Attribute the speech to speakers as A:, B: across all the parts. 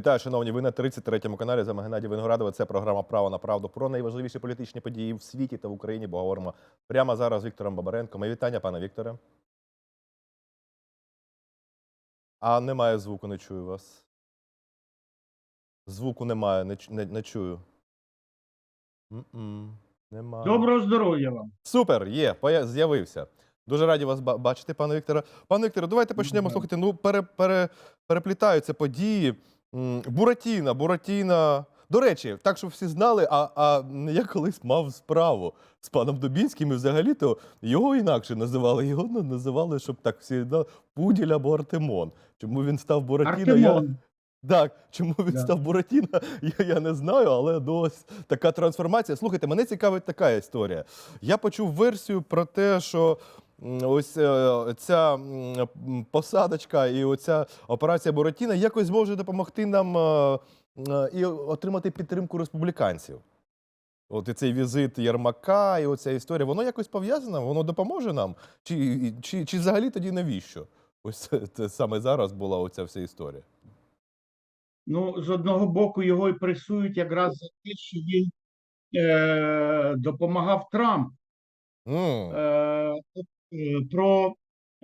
A: Вітаю, шановні. Ви на 33-му каналі за Геннадій Виноградова. Це програма Право на правду про найважливіші політичні події в світі та в Україні. Бо говоримо прямо зараз з Віктором Бабаренко. Мої вітання, пане Вікторе. А немає звуку, не чую вас. Звуку немає, не, не, не чую. Немає.
B: Доброго здоров'я вам.
A: Супер, є, з'явився. Дуже раді вас бачити, пане Вікторе. Пане Вікторе, давайте почнемо. Слухайте, ну пере, пере, переплітаються події. Буратіна, Буратіна. До речі, так, щоб всі знали, а, а я колись мав справу з паном Дубінським, і взагалі-то його інакше називали. Його ну, називали, щоб так всі знали, Пуділь або Артемон. Чому він став Буратіно? Я... Так, чому він
B: Да.
A: став Буратіно, я, я не знаю, але ну, ось така трансформація. Слухайте, мене цікавить така історія. Я почув версію про те, що ось е, ця посадочка і оця операція Буратіно якось може допомогти нам е, е, і отримати підтримку республіканців. От і цей візит Єрмака, і оця історія, воно якось пов'язане, воно допоможе нам? Чи, чи, чи взагалі тоді навіщо? Ось це, це саме зараз була оця вся історія.
B: Ну, з одного боку, його і пресують якраз за те, що він е, допомагав Трамп. Е, е, про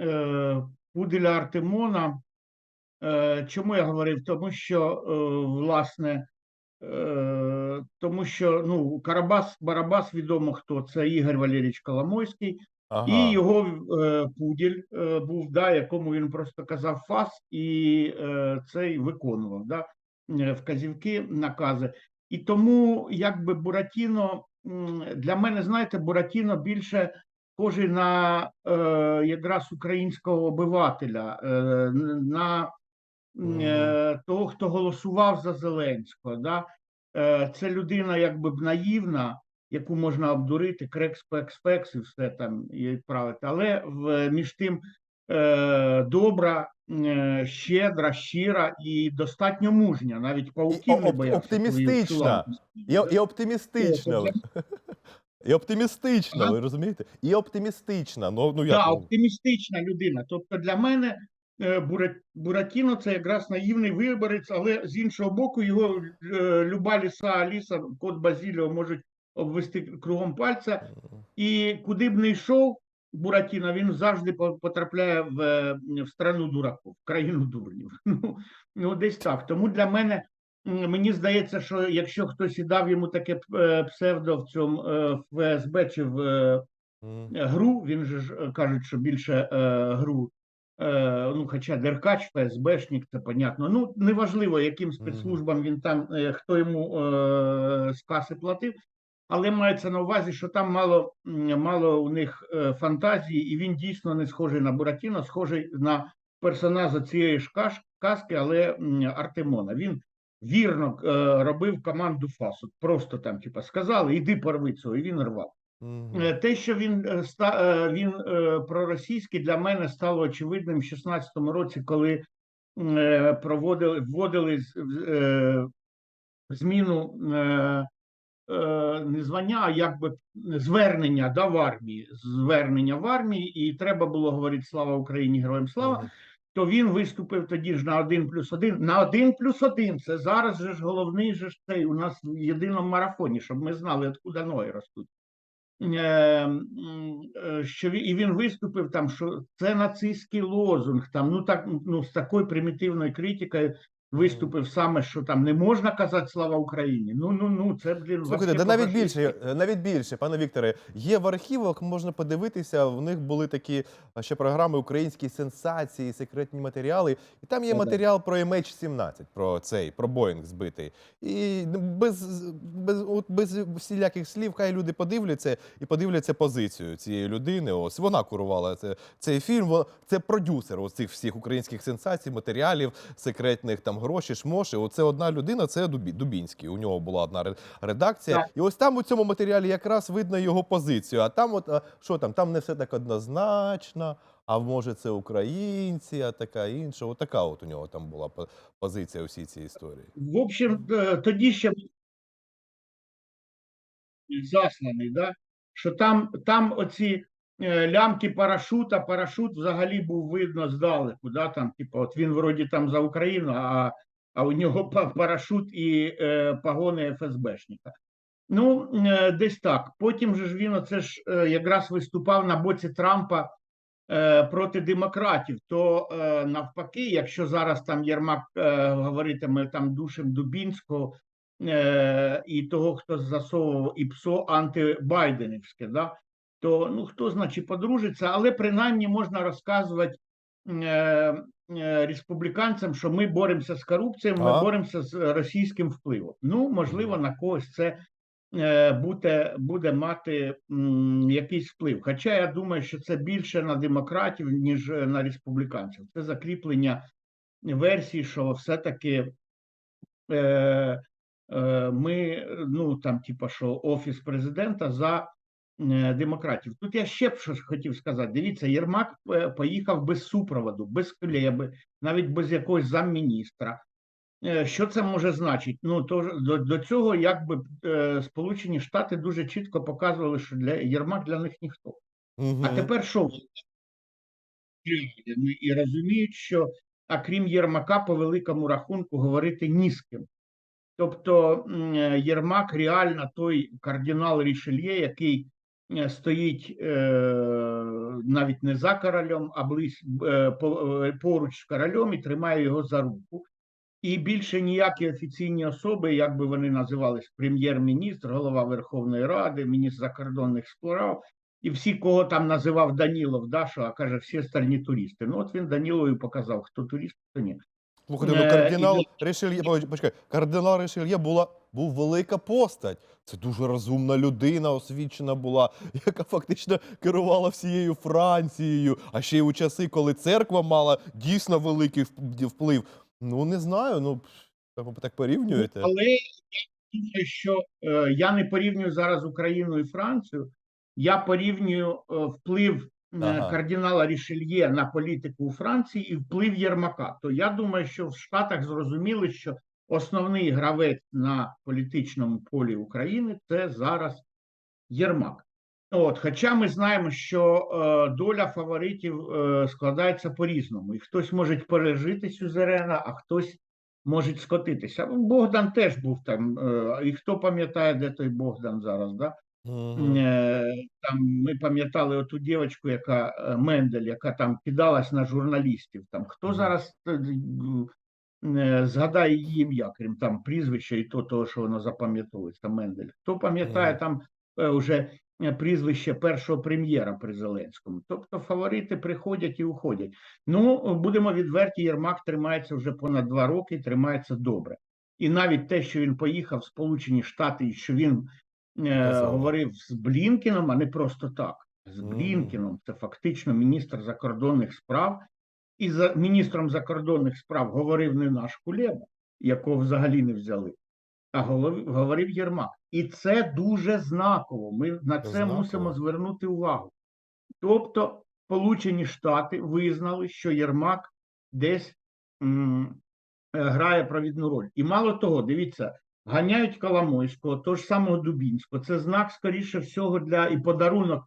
B: е, Пуделя Артемона. Е, чому я говорив? Тому що, е, власне, е, тому що ну, Карабас Барабас відомо хто це Ігор Валерійович Коломойський.
A: Ага.
B: І його е, пуділь е, був, да, якому він просто казав фас, і е, цей виконував да, е, вказівки, накази. І тому, якби Буратіно, для мене, знаєте, Буратіно більше схожий на е, якраз українського обивателя, е, на е, того, хто голосував за Зеленського. Да? Е, це людина якби б наївна, яку можна обдурити, крекс, пекс, пекс і все там і відправити. Але в, між тим е, добра, е, щедра, щира і достатньо мужня. Навіть пауків не боявся.
A: оптимістична. І, і оптимістична. І оптимістична,
B: Ага.
A: ви розумієте? І оптимістична. Ну, ну?
B: Так,
A: ну,
B: оптимістична людина. Тобто для мене е, Буратіно це якраз наївний виборець, але з іншого боку, його е, люба ліса Аліса, кот Базіліо можуть обвести кругом пальця. І куди б не йшов Буратіно, він завжди по- потрапляє в, в страну дураків, в країну дурнів. Ну, ну, десь так. Тому для мене мені здається, що якщо хтось і дав йому таке е, псевдо в цьому е, ФСБ чи в е, гру, він же ж кажуть, що більше гру. Ну, хоча Деркач, ФСБшник, це понятно. Ну, неважливо, яким спецслужбам він там, хто йому е, з каси платив, але мається на увазі, що там мало, мало у них фантазії, і він дійсно не схожий на Буратіно, схожий на персонажа цієї ж казки, але Артемона. Він вірно е, робив команду фасу. Просто там, типа, сказали, іди порви цього, і він рвав. Е, Те, що він е, ста- він е, проросійський, для мене стало очевидним в 16-му році, коли е, проводили вводили е, зміну не звання, а якби звернення да, в армії, звернення в армії, і треба було говорити слава Україні, героям слава.
A: Мгм.
B: То він виступив тоді ж на 1 плюс 1. На 1 плюс 1. Це зараз же ж головний же ж цей у нас в єдиному марафоні, щоб ми знали, откуда ноги ростуть. Е, м, е, що він, і він виступив там, що це нацистський лозунг. Там ну так ну з такою примітивною критикою виступив саме, що там не можна казати слава Україні. Ну ну ну це блін
A: Слухайте, да навіть більше, е, навіть більше, пане Вікторе, є в архівах, можна подивитися. В них були такі ще програми українські сенсації, секретні матеріали. І там є
B: Да-да.
A: матеріал про MH17, про цей, про Боїнг збитий. І ну, без, без, от без всіляких слів, хай люди подивляться і подивляться позицію цієї людини. Ось вона курувала це, цей фільм. Во- Це продюсер ось цих всіх українських сенсацій, матеріалів, секретних там гроші, шмоші. Оце одна людина, це Дубінський. У нього була одна редакція.
B: Так.
A: І ось там у цьому матеріалі якраз видно його позицію. А там, от а, що там, там не все так однозначно. А може, це українці, а така інша. От от у нього там була позиція у всій цій історії.
B: В общем, е, тоді ще засланий, да? що там, там оці лямки парашута, парашут взагалі був видно здалеку. Да? Там, типу, от він вроді там за Україну, а а у нього па- парашут і е, погони ФСБшника. Ну, е, десь так. Потім же ж він оце ж е, якраз виступав на боці Трампа е, проти демократів. То е, навпаки, якщо зараз там Єрмак е, говоритиме там душем Дубінського е, і того, хто засовував і ПСО антибайденівське, да, то ну хто значить подружиться, але принаймні можна розказувати е, е, республіканцям, що ми боремося з корупцією, ми боремося з російським впливом. Ну, можливо, на когось це е, буде, буде мати м, якийсь вплив. Хоча я думаю, що це більше на демократів, ніж е, на республіканців. Це закріплення версії, що все-таки е, е, ми, ну там, типа, що офіс президента за демократів. Тут я ще б щось хотів сказати. Дивіться, Єрмак е, поїхав без супроводу, без клеби, навіть без якогось замміністра. Е, Що це може значити? Ну то до, до цього якби е, Сполучені Штати дуже чітко показували, що для Єрмак для них ніхто.
A: Мгм.
B: А тепер що? Ну, І розуміють, що а крім Єрмака, по великому рахунку говорити ні з ким. Тобто Єрмак реально той кардинал Рішельє, який стоїть е, навіть не за королем, а близь, е, е, поруч з королем і тримає його за руку. І більше ніякі офіційні особи, як би вони називались, прем'єр-міністр, голова Верховної Ради, міністр закордонних справ, і всі, кого там називав Данілов, да, що а каже, всі остальні туристи. Ну от він Данілові показав, хто турист, хто ні.
A: Слухайте, ну кардинал
B: і
A: Ришельє, почекай, кардинал Ришельє була був велика постать. Це дуже розумна людина, освічена була, яка фактично керувала всією Францією. А ще й у часи, коли церква мала дійсно великий вп- вплив. Ну не знаю. Ну так порівнюєте.
B: Але я думаю, що е, я не порівнюю зараз Україну і Францію. Я порівнюю е, вплив
A: Ага.
B: кардинала Рішельє на політику у Франції і вплив Єрмака. То я думаю, що в Штатах зрозуміли, що основний гравець на політичному полі України це зараз Єрмак. От, хоча ми знаємо, що е, доля фаворитів е, складається по-різному, і хтось може пережити сюзерена, а хтось може скотитися. Богдан теж був там. Е, і хто пам'ятає, де той Богдан зараз? Да? Е, там ми пам'ятали оту дівчинку, яка е, Мендель, яка там кидалась на журналістів. Там хто зараз е, е, згадає її ім'я, крім там прізвища і то, того, що воно запам'ятовується, Мендель. Хто пам'ятає там е, вже е, прізвище першого прем'єра при Зеленському? Тобто фаворити приходять і уходять. Ну, будемо відверті, Єрмак тримається вже понад два роки, тримається добре. І навіть те, що він поїхав в Сполучені Штати, і що він е, говорив з Блінкіном, а не просто так. З Блінкіном, це фактично міністр закордонних справ. І за міністром закордонних справ говорив не наш Кулеба, якого взагалі не взяли, а голов- говорив Єрмак. І це дуже знаково. Ми на це
A: Знаково.
B: мусимо звернути увагу. Тобто, Сполучені Штати визнали, що Єрмак десь м, е, грає провідну роль. І мало того, дивіться, ганяють Коломойського, того ж самого Дубінського. Це знак, скоріше всього, для і подарунок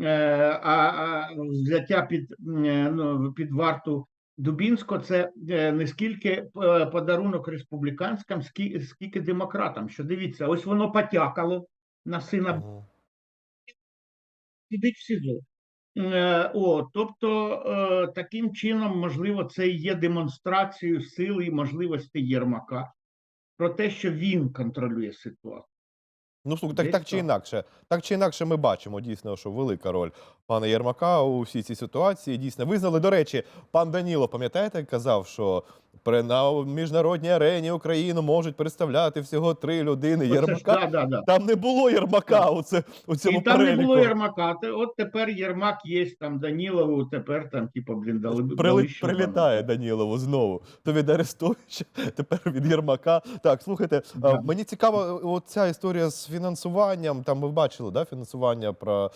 B: е, а, а взяття під, е, ну, під варту Дубінського це е, не скільки подарунок республіканським, скільки, скільки демократам. Що дивіться, ось воно потякало на сина сидить в СІЗО. О, тобто, таким чином, можливо, це і є демонстрацією сили і можливості Єрмака про те, що він контролює ситуацію.
A: Ну, так,
B: Десь
A: так чи
B: так.
A: інакше, так чи інакше, ми бачимо дійсно, що велика роль пана Єрмака у всій цій ситуації. Дійсно, визнали. До речі, пан Даніло, пам'ятаєте, казав, що при на міжнародній арені Україну можуть представляти всього три людини.
B: Оце ж, да, да, да.
A: там не було Єрмака. У, це, у цьому
B: І там не було Єрмака. От тепер Єрмак є, там Данілову, тепер там, типу, блін, дали,
A: Прили- прилітає. Данілову знову. То від Арестовича, тепер від Єрмака. Так, слухайте, а,
B: Да.
A: мені цікава оця історія з фінансуванням. Там ви бачили, да, фінансування про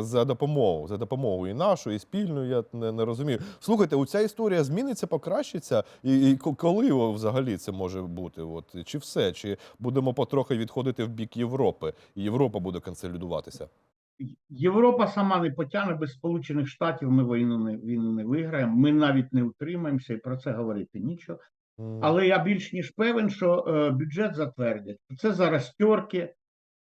A: за допомогу, за допомогу і нашу, і спільну. Я не, не розумію. Слухайте, оця історія зміниться, покращиться, і, і ко- коли взагалі це може бути? От чи все? Чи будемо потрохи відходити в бік Європи, і Європа буде консолідуватися?
B: Європа сама не потягне без Сполучених Штатів. Ми війну не війну не виграємо. Ми навіть не утримаємося, і про це говорити нічого. Але я більш ніж певен, що е, бюджет затвердять. Це зараз тьорки,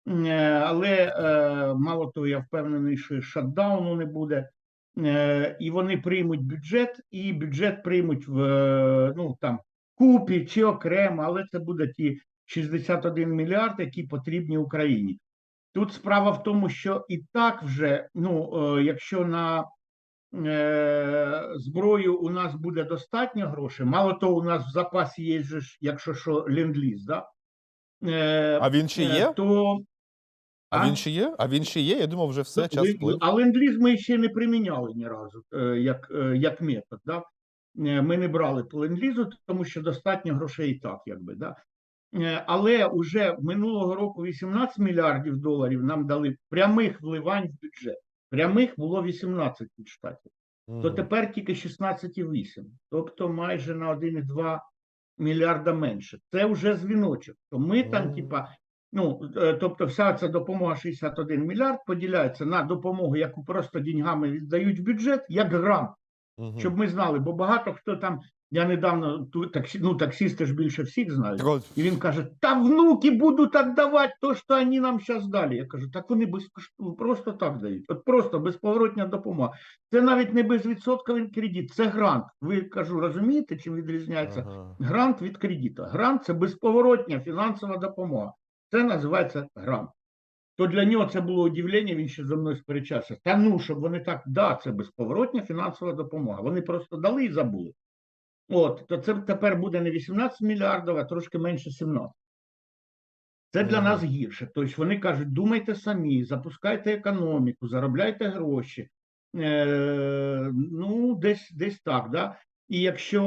B: е, але е, мало того, я впевнений, що шатдауну не буде. Е, і вони приймуть бюджет, і бюджет приймуть в е, ну там купі чи окремо, але це буде ті 61 мільярд, які потрібні Україні. Тут справа в тому, що і так вже, ну е, якщо на е, зброю у нас буде достатньо грошей, мало того, у нас в запасі є ж, якщо що, ленд-ліз, да? Е,
A: А він ще
B: е,
A: є?
B: То
A: А
B: А?
A: він ще є? А він ще є? Я думав, вже все,
B: Ну,
A: час вплив.
B: А ленд-ліз ми ще не приміняли ні разу, е, як, е, як метод. Да? Е, Ми не брали по ленд-лізу, тому що достатньо грошей і так, якби. Да? Але вже минулого року 18 мільярдів доларів нам дали прямих вливань в бюджет. Прямих було 18 від штатів. То тепер тільки 16,8. Тобто майже на 1,2 мільярда менше. Це вже дзвіночок. То ми там, типа, ну, е, тобто вся ця допомога 61 мільярд поділяється на допомогу, яку просто деньгами віддають в бюджет, як грант,
A: Мгм.
B: щоб ми знали. Бо багато хто там, я недавно, таксі, ну, таксісти ж більше всіх знають. І він каже: та внуки будуть віддавати то, що вони нам зараз дали. Я кажу, так вони безкоштовно просто так дають. От просто безповоротня допомога. Це навіть не безвідсотковий кредит, це грант. Ви кажу, розумієте, чим відрізняється
A: ага.
B: грант від кредита? Грант це безповоротня фінансова допомога. Це називається грант. То для нього це було удивлення, він ще зі мною сперечався. Та ну, щоб вони так, да, це безповоротня фінансова допомога. Вони просто дали і забули. От, то це тепер буде не 18 мільярдів, а трошки менше 17. Це для нас гірше. Тобто вони кажуть, думайте самі, запускайте економіку, заробляйте гроші. Е, ну, десь, десь так. Да? І якщо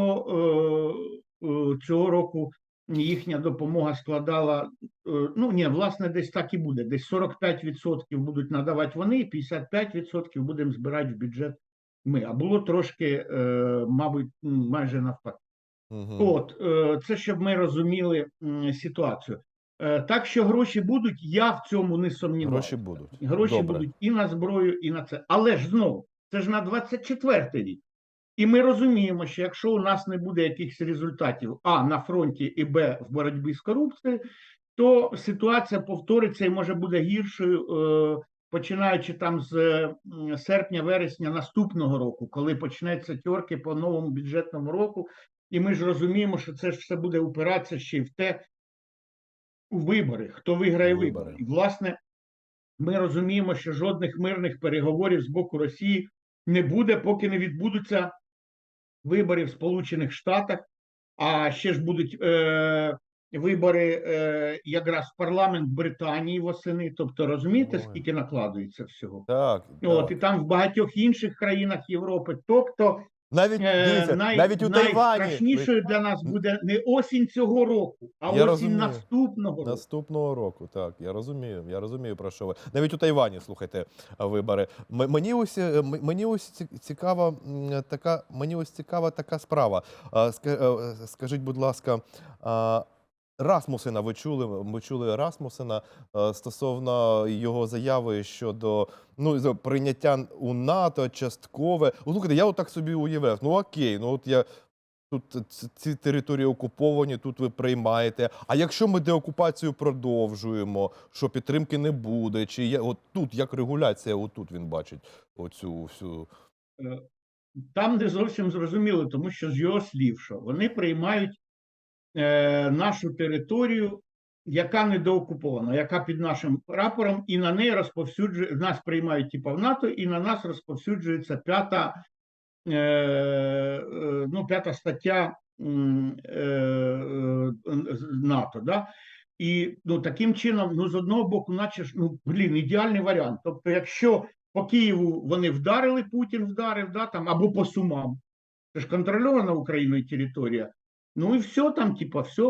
B: е, е, цього року їхня допомога складала, е, ну ні, власне, десь так і буде. Десь 45% будуть надавати вони, і 55% будемо збирати в бюджет ми. А було трошки, е, мабуть, майже навпаки.
A: Мгм.
B: От, е, це щоб ми розуміли ситуацію. Так що гроші будуть, я в цьому не сумніваюся.
A: Гроші будуть.
B: Гроші
A: Добре.
B: будуть і на зброю, і на це. Але ж знову, це ж на 24 рік. І ми розуміємо, що якщо у нас не буде якихось результатів А на фронті і Б в боротьбі з корупцією, то ситуація повториться і може буде гіршою, е, починаючи там з серпня-вересня наступного року, коли почнеться тьорки по новому бюджетному року. І ми ж розуміємо, що це ж все буде упиратися ще й в те у вибори, хто виграє вибори.
A: вибори.
B: І власне ми розуміємо, що жодних мирних переговорів з боку Росії не буде, поки не відбудуться вибори в Сполучених Штатах, а ще ж будуть е, вибори е, якраз в парламент Британії восени. Тобто, розумієте, скільки накладується всього?
A: Так,
B: От і там в багатьох інших країнах Європи. Тобто,
A: Навіть,
B: е,
A: дивіться,
B: най,
A: навіть у Тайвані
B: найстрашнішою для нас буде не осінь цього року, а
A: Я
B: осінь
A: розумію.
B: наступного року.
A: Наступного року, так, я розумію, я розумію про що ви. Навіть у Тайвані, слухайте, вибори. Мені ось, е, мені ось ці- цікава така, мені ось цікава така справа. А, ска- е, Скажіть, будь ласка, а, Расмусена, ви чули, ми чули Расмусена е, стосовно його заяви щодо ну, прийняття у НАТО часткове. Слухайте, я отак собі уявляв. Ну окей, ну от я Тут ці території окуповані, тут ви приймаєте. А якщо ми деокупацію продовжуємо, що підтримки не буде, чи є от тут як регуляція, отут він бачить оцю всю.
B: Там не зовсім зрозуміло, тому що з його слів, що вони приймають е, нашу територію, яка недоокупована, яка під нашим прапором, і на неї розповсюджує нас приймають типа в НАТО, і на нас розповсюджується п'ята, е, е, ну, п'ята стаття е, е, НАТО. Да? І ну, таким чином, ну, з одного боку, наче ж, ну, блін, ідеальний варіант. Тобто, якщо по Києву вони вдарили, Путін вдарив, да, там, або по Сумам. Це ж контрольована Україною територія. Ну і все там, типа, все,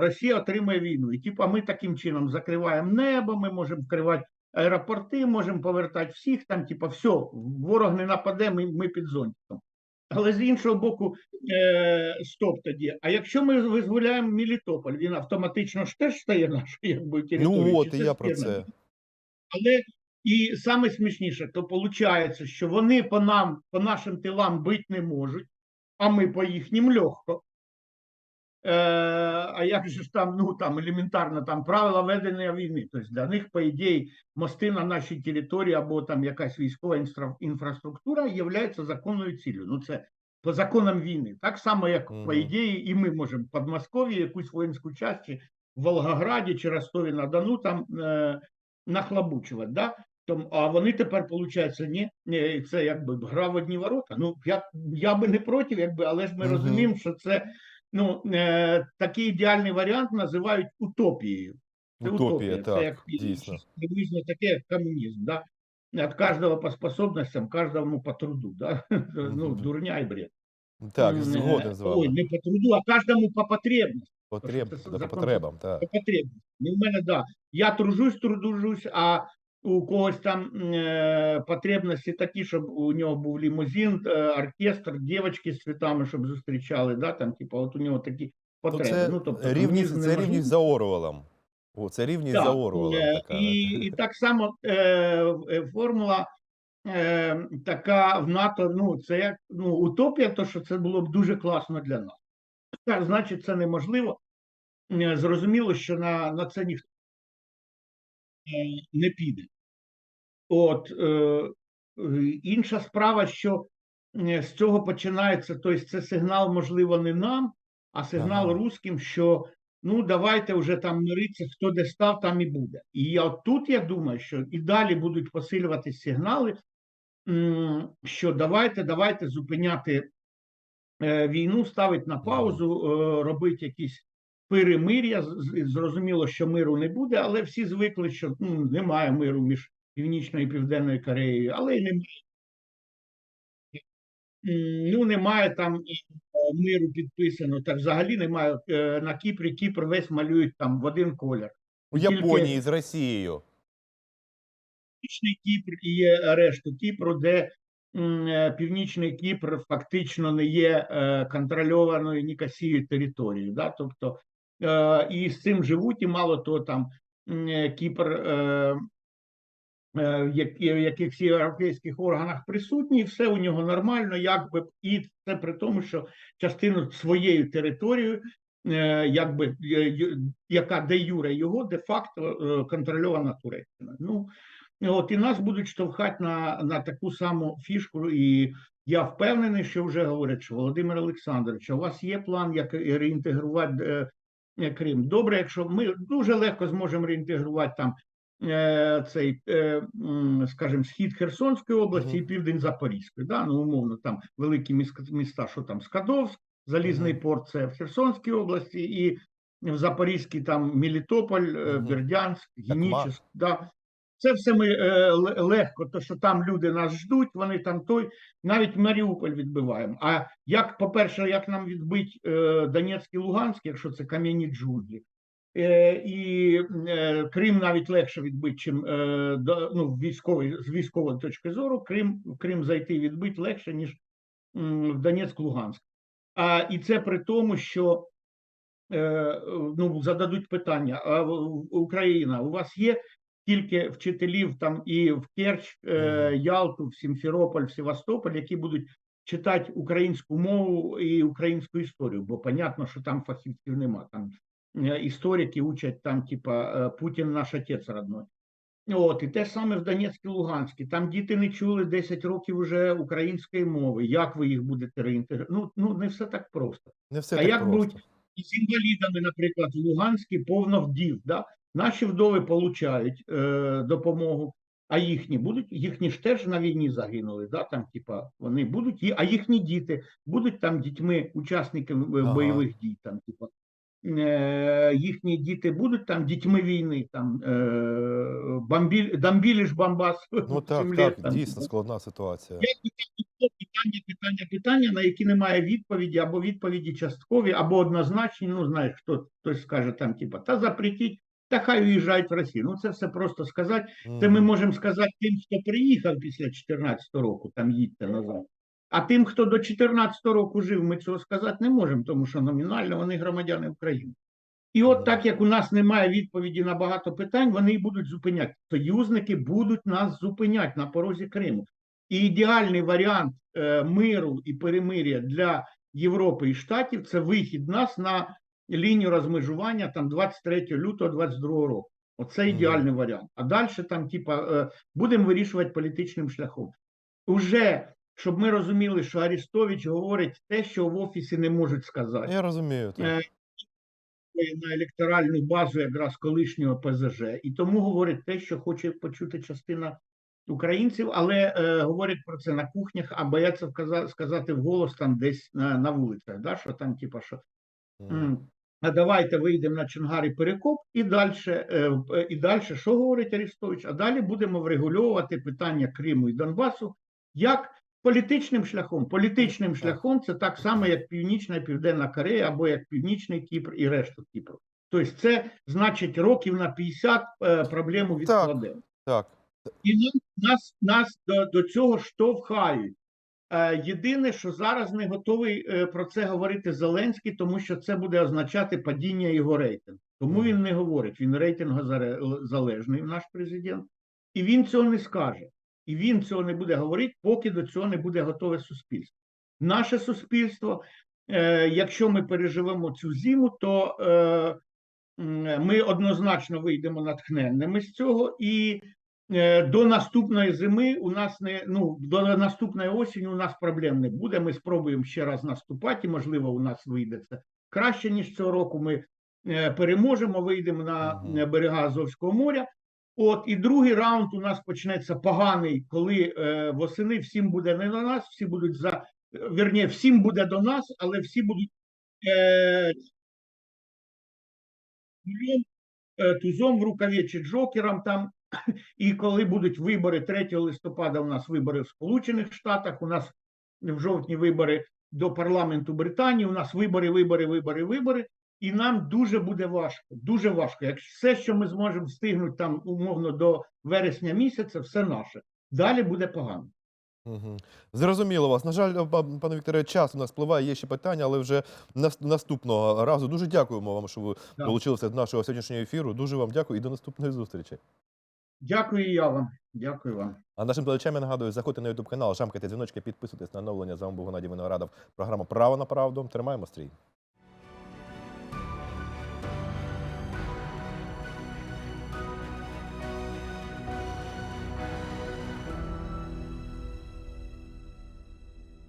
B: Росія отримає війну. І типа ми таким чином закриваємо небо, ми можемо вкривати аеропорти, можемо повертати всіх, там, типа, все, ворог не нападе, ми, ми під зонтиком. Але з іншого боку, е, стоп тоді. А якщо ми визволяємо Мелітополь, він автоматично ж теж стає нашою якби, територією.
A: Ну от і я про це.
B: але і саме смішніше, то виходить, що вони по нам, по нашим тилам бити не можуть, а ми по їхнім легко. Е, а як же ж там, ну там елементарно там правила ведення війни. Тобто для них, по ідеї, мости на нашій території або там якась військова інфраструктура є законною ціллю. Ну це по законам війни. Так само, як по ідеї, і ми можемо в Подмосков'ї якусь воїнську часть чи в Волгограді чи Ростові на Дону там е, нахлобучувати. Да? Том, а вони тепер, виходить, ні, ні, це якби гра в одні ворота. Ну, я, я би не проти, якби, але ж ми
A: Мгм.
B: розуміємо, що це ну, е, такий ідеальний варіант називають утопією. Це
A: Утопія,
B: Це
A: так,
B: як
A: дійсно.
B: приблизно таке, як комунізм. Да? От кожного по способностям, кожному по труду. Да? Ну, дурня і бред.
A: Так,
B: М,
A: згоден з
B: е, Ой, не по труду, а кожному по потребності.
A: Потреб,
B: це
A: за потребам, так.
B: По потребності. Ну, в мене, да. Я тружусь, трудужусь, а у когось там е, потребності такі, щоб у нього був лімузин, е, оркестр, дівчатки з цвітами, щоб зустрічали, да, там, типу, от у нього такі
A: То
B: потреби.
A: це
B: ну, тобто,
A: рівність, це
B: неможливий.
A: рівність за Орвелом. О, це рівність
B: Так,
A: за Орвелом
B: е,
A: така.
B: І, і так само е, е, формула е, така в НАТО, ну, це як ну, утопія, то що це було б дуже класно для нас. Так, значить, це неможливо. Е, Зрозуміло, що на, на це ніхто е, не піде. От е, е, інша справа, що е, з цього починається, тобто це сигнал, можливо, не нам, а сигнал
A: Ага.
B: русським, що ну давайте вже там миритися, хто де став, там і буде. І я от тут я думаю, що і далі будуть посилюватись сигнали, що давайте, давайте зупиняти е, війну, ставити на паузу, робити якісь перемир'я. Зрозуміло, що миру не буде, але всі звикли, що ну, немає миру між Північною і Південною Кореєю, але й немає. Ну, немає там е, миру підписано, так взагалі немає е, на Кіпрі. Кіпр весь малюють там в один колір.
A: У
B: тільки-
A: Японії з Росією.
B: Північний Кіпр і є решту Кіпру, де е, Північний Кіпр фактично не є контрольованою Нікосією територією. Да? Тобто і з цим живуть, і мало того, там Кіпр е, е, в як- в європейських органах присутній, все у нього нормально, якби і це при тому, що частину своєю територією, е, якби яка де юре його, де факто е, контрольована Туреччина. Ну от і нас будуть штовхати на, на таку саму фішку, і я впевнений, що вже говорять, що Володимир Олександрович, у вас є план, як реінтегрувати Крим. Добре, якщо ми дуже легко зможемо реінтегрувати там цей, е, скажімо, схід Херсонської області
A: Мгм.
B: і південь Запорізької. Да? Ну, умовно, там великі міста, що там Скадовськ, Залізний
A: Мгм.
B: порт це в Херсонській області, і в Запорізькій там Мелітополь, е,
A: Мгм.
B: Бердянськ, Генічеськ. Да. Це все ми е, легко, то що там люди нас ждуть, вони там той, навіть Маріуполь відбиваємо. А як, по-перше, як нам відбити е, Донецьк і Луганськ, якщо це кам'яні джунглі, е, і е, Крим навіть легше відбити, чим е, ну, військовий, з військової точки зору, Крим, Крим зайти відбити легше, ніж в Донецьк, Луганськ. А, і це при тому, що е, ну, зададуть питання: а Україна, у вас є тільки вчителів там і в Керч, е, Ялту, в Сімферополь, в Севастополь, які будуть читати українську мову і українську історію, бо понятно, що там фахівців нема. Там е, історики учать там, типа, е, Путін наш отець родной. От, і те саме в Донецькій Луганській. Там діти не чули 10 років уже української мови. Як ви їх будете реінтегрувати? Ну, ну не все так просто.
A: Не все
B: А
A: так
B: як
A: просто.
B: будуть з інвалідами, наприклад, в Луганській повно вдів. Да? Наші вдови получають е, допомогу, а їхні будуть, їхні ж теж на війні загинули. Да? Там, типа, вони будуть, а їхні діти будуть там дітьми, учасниками е,
A: Ага.
B: бойових дій. Там, типа. Е, їхні діти будуть там дітьми війни, там е, бомбіль, дамбілі ж бомбас.
A: Ну так,
B: землі,
A: так,
B: там,
A: дійсно складна ситуація.
B: Питання, питання, питання, на які немає відповіді, або відповіді часткові, або однозначні. Ну, знаєш, хто хтось скаже там, типа, та запретіть, та хай уїжджають в Росію. Ну, це все просто сказати. Це ми можемо сказати тим, хто приїхав після 2014 року, там їдьте назад. А тим, хто до 2014 року жив, ми цього сказати не можемо, тому що номінально вони громадяни України. І от так як у нас немає відповіді на багато питань, вони і будуть зупиняти. Союзники будуть нас зупиняти на порозі Криму. І ідеальний варіант е, миру і перемир'я для Європи і Штатів це вихід нас на лінію розмежування там 23 лютого 22 року. Оце ідеальний варіант. А далі там, типа, е, будемо вирішувати політичним шляхом. Уже щоб ми розуміли, що Арістович говорить те, що в офісі не можуть сказати.
A: Я розумію. так.
B: Е, на електоральну базу якраз колишнього ПЗЖ, і тому говорить те, що хоче почути частина українців, але е, говорять про це на кухнях, а бояться сказати вголос там десь на, на вулицях. Да, що там, типа, що м, а давайте вийдемо на Чонгарі Перекоп і далі, е, е, і далі, що говорить Арістович? А далі будемо врегульовувати питання Криму і Донбасу як політичним шляхом. Політичним шляхом це так само, як Північна і Південна Корея, або як Північний Кіпр і решта Кіпру. Тобто, це значить років на 50 е, проблему відкладемо.
A: Так.
B: І нас, нас до, до цього штовхають. Е, єдине, що зараз не готовий е, про це говорити Зеленський, тому що це буде означати падіння його рейтингу. Тому він не говорить. Він рейтингозалежний, наш президент, і він цього не скаже. І він цього не буде говорити, поки до цього не буде готове суспільство. Наше суспільство, е, якщо ми переживемо цю зиму, то е, ми однозначно вийдемо натхненними з цього, і е, до наступної зими у нас не ну до наступної осені у нас проблем не буде. Ми спробуємо ще раз наступати, і можливо, у нас вийде це краще ніж цього року. Ми е, переможемо, вийдемо на берега Азовського моря. От і другий раунд у нас почнеться поганий, коли е, восени всім буде не до нас, всі будуть за вірні, всім буде до нас, але всі будуть е, тузом, е, в рукаві чи джокером там. І коли будуть вибори 3 листопада, у нас вибори в Сполучених Штатах, у нас в жовтні вибори до парламенту Британії, у нас вибори, вибори, вибори, вибори. І нам дуже буде важко, дуже важко. Якщо все, що ми зможемо встигнути там умовно до вересня місяця, все наше. Далі буде погано.
A: Мгм. Зрозуміло вас. На жаль, пане Вікторе, час у нас впливає, є ще питання, але вже наступного разу. Дуже дякуємо вам, що ви долучилися до нашого сьогоднішнього ефіру. Дуже вам дякую і до наступної зустрічі.
B: Дякую я вам. Дякую вам.
A: А нашим глядачам я нагадую, заходьте на YouTube канал, жамкайте дзвіночки, підписуйтесь на оновлення. З вами був Геннадій Виноградов. Програма Право на правду. Тримаємо стрій.